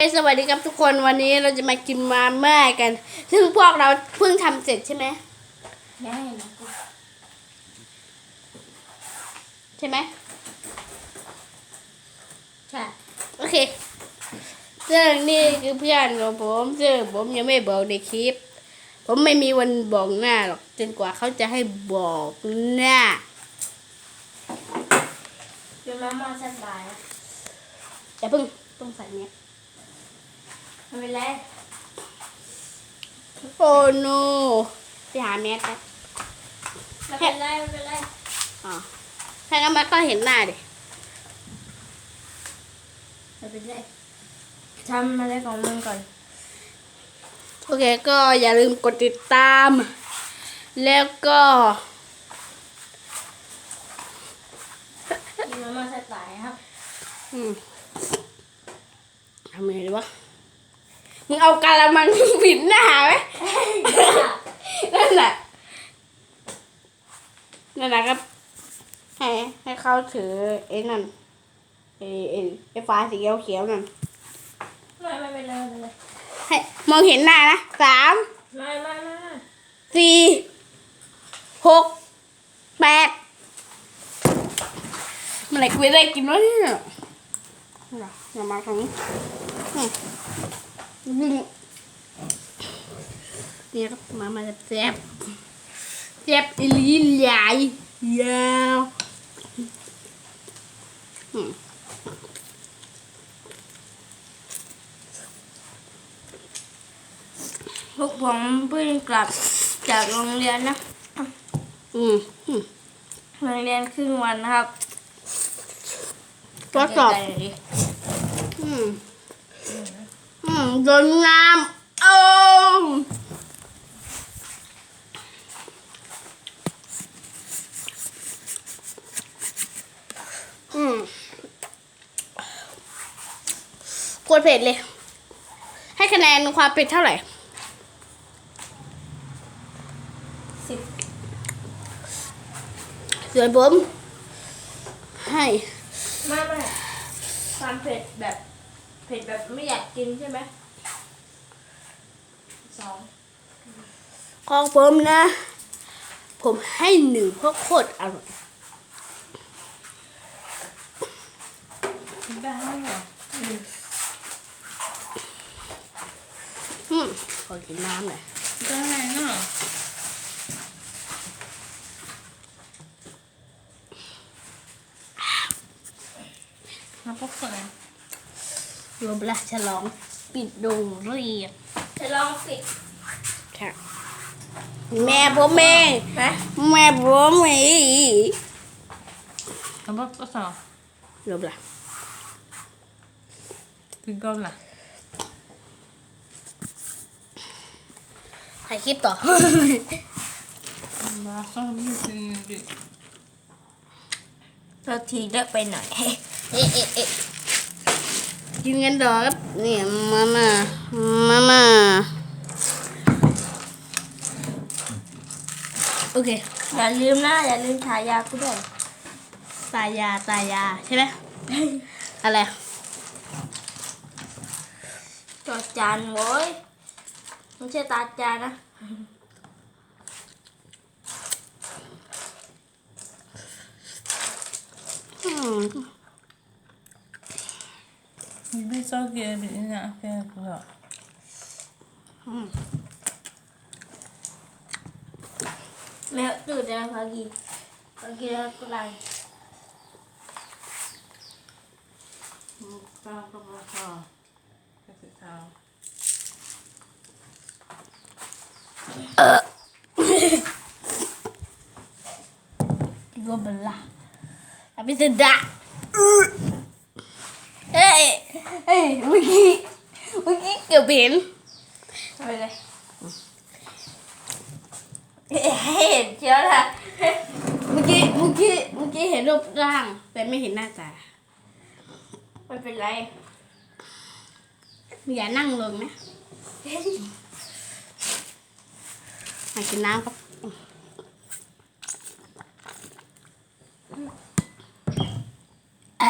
เอ้ยสวัสดีครับทุกคนวันนี้เราจะมากินมาม่ากัน ซึ่งพวกเราเพิ่งทำเสร็จใช่ไหมได้นะใช่ไหมใช่โอเคซึ่งนี่คือเพื่อนของผมซึ่งผมยังไม่บอกในคลิป ผมไม่มีวันบอกหน้าหรอกจนกว่าเขาจะให้บอกหน้าเป็นมาม่าสบายอย่าเพิ่งต้องใส่เนี้ย ไม่เป็นไรโอ้โนไปหาแมสแป๊บไม่เป็นไรไม่เป็นไรอ๋อถ้างั้นมันก็เห็นหน้าดิไม่เป็นไรทำอะไรของมึงก่อน โอเคก็อย่าลืมกดติดตาม แล้วก็กินมาม่าสบายครับ อืมทำไงดีวะ มึงเอากะละมังปิดหน้าไหมนั่นแหละนั่นแหละครับให้ให้เขาถือไอ้นั่นไอ้ไอ้ไอ้ฟ้าสีเขียวเขียวๆนั่นไม่ไม่เป็นไรไม่เป็นไรให้มองเห็นหน้านะสามไม่ไม่ไม่ไม่สี่หกแปดเมื่อไหร่กูจะได้กินวะเนี่ยอย่ามาตรงนี้อืม นี่นี่ครับมามาแซ่บแซ่บอีหลีใหญ่ยาวอืมพวกผมเพิ่งกลับจากโรงเรียนนะ อืมอืมโรงเรียนครึ่งวันนะครับทดสอบไกลๆหน่อยดิอืม อืมโดนงามโอ้อืมกดเผ็ดเลย ให้คะแนนความเผ็ดเท่าไหร่สิบส่วนผมให้ ไม่ไม่ความเผ็ดแบบ เผ็ดแบบไม่อยากกินใช่ไหมสองของผมนะ ผมให้หนึ่งเพราะโคตรอร่อยได้เหรออืมขอกินน้ำหน่อยได้เนาะแล้วก็เปิดร วมราฉลองปิดโรงเรียนจะลองปิดค่ะแม่ผมเองไหมแม่ผมเองแล้วก็ก็สอบรวมละถึงก็ล่ะถ่ายคลิปต่อมาซ้อมยี่สิบดิเราทีเยอะไปหน่อยเอ๊ะเอ๊ะเอ๊ะ กินกันต่อครับนี่มาม่ามาม่าโอเค อย่าลืมนะ อย่าลืมทายากูด้วยตายาตายาใช่ไหม อะไร จอดจานโว้ยไม่ใช่ตาจานนะ อืม มีไม่ชอบกินดิเนี่ยแค่ก็แมวตื่นแล้วพา เฮ้ยเมื่อกี้เมื่อกี้เกือบเห็นไปเลยเห็นเชียวล่ะเมื่อกี้เมื่อกี้เมื่อกี้เห็นรูปร่าง แต่ไม่เห็นหน้าตาไม่เป็นไรอย่านั่งลงนะมากินน้ำครับอะ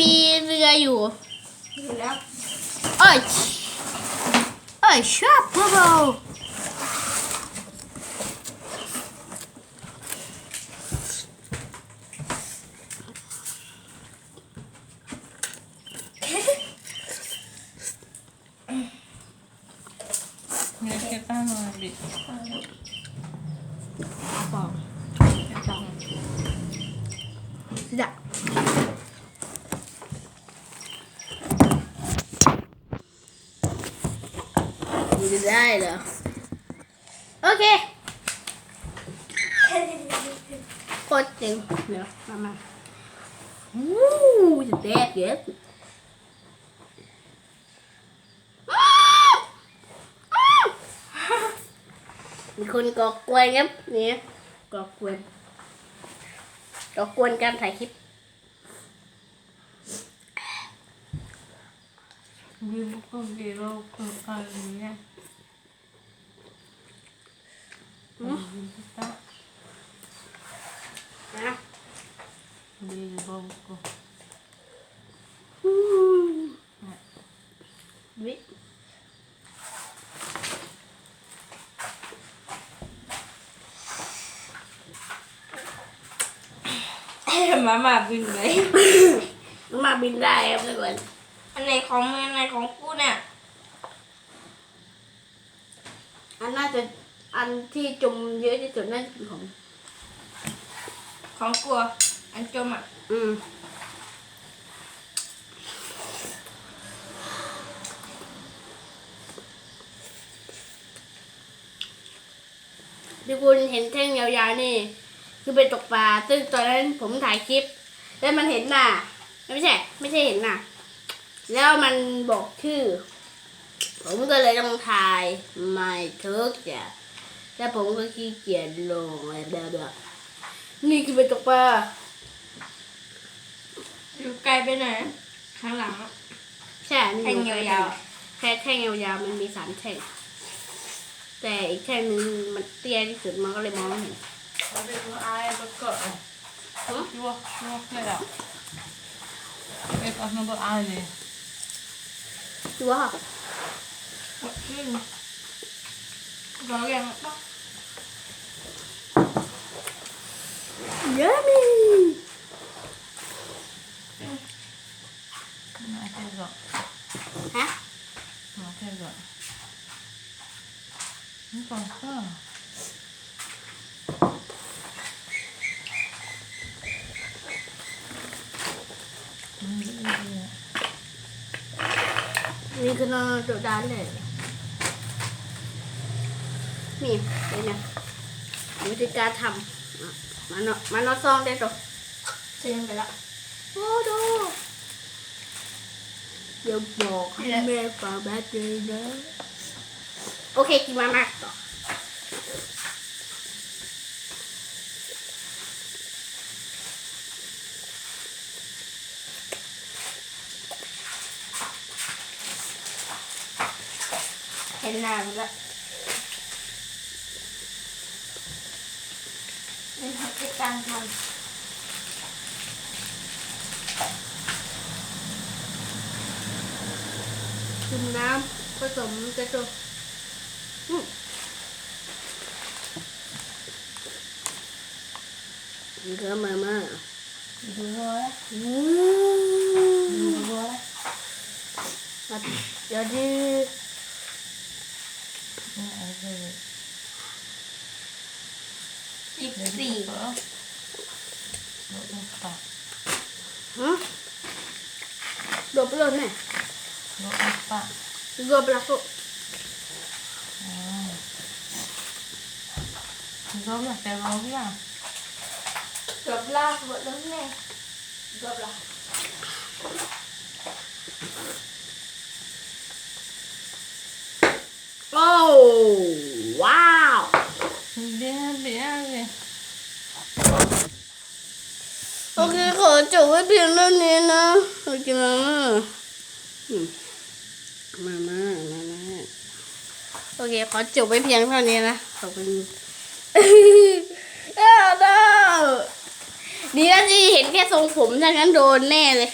มีเรืออยู่ อยู่แล้ว เอ้ยเอ้ยชอบพวกเรา เนี่ยเก็บตั้งหน่อยดิ บอกจะ จะได้เหรอ โอเคโคตรเจ๋งเดี๋ยวมามาอู้จะแดดเด็ดมีคนก่อกวนครับเนี่ยก่อกวนก่อกวนการถ่ายคลิปวิวก็วิวก็อะไรเนี่ย อืม ตั้ง นะวิวก็อืมวิมามาบินเลยมาบินได้ครับทุกคนอันไหนของมึงอันไหนของกูเนี่ยอันน่าจะ อันที่จมเยอะที่สุดน่าจะเป็นของ ของกูอะอันจมอะ อืมที่คุณเห็นแท่งยาวๆนี่ คือไปตกปลา ซึ่งตอนนั้นผมถ่ายคลิป แล้วมันเห็นหน้าไม่ใช่ ไม่ใช่เห็นหน้าแล้วมันบอกชื่อ ผมก็เลยต้องถ่ายไม่ทุกจ้ะ แล้วผมก็ขี้เกียจลงอะไรแบบๆนี่คือไปตกปลาอยู่ไกลไปหน่อยนะข้างหลังอะใช่มันอแท่งยาวแค่แท่งยาวๆมันมีสามแท่ง แต่อีกแท่งนึงมันเตี้ยที่สุดมันก็เลยมองไม่เห็นแล้ววิวไอ้ก็เกิดวิววิวเลยอะเอ็กซ์นั่นก็ไอ้เลยดูว่าขึ้นเรายังปะเยอะมีมาแค่ก็ฮะมาแค่ก็นี่ก่อนก็ นี่คือนอนโดดดานเลยนี่เป็นไงวิธีการทำอะมันเนาะมันเนาะซองได้ตัวเซ็นไปละโอ้ดูอย่าบอกให้แม่ฟังแบบนี้นะโอเคกินมามากต่อเห็นหน้ามัน ละนี่ทำกิจการทจุ่มน้ำผสมกระจกอืมนี่ก็มาม่าำดูว่าอืดูมว่ามาเดี๋ยวดิ นี่ไอ้เลย สิบสี่รถมันตัดฮะดบเลยเนี่ยรถมันตัดดบละก็อ๋อรถมันแต่รถยังเกือบลากหมดแล้วแม่เกือบละโอ้ โอเค ขอจบไว้เพียงเท่านี้นะโอเคมามามามามามาโอเค ขอจบไว้เพียงเท่านี้นะ ขอบคุณเอ้า no ดีแล้วที่เห็นแค่ทรงผมถ้างั้นโดนแน่เลย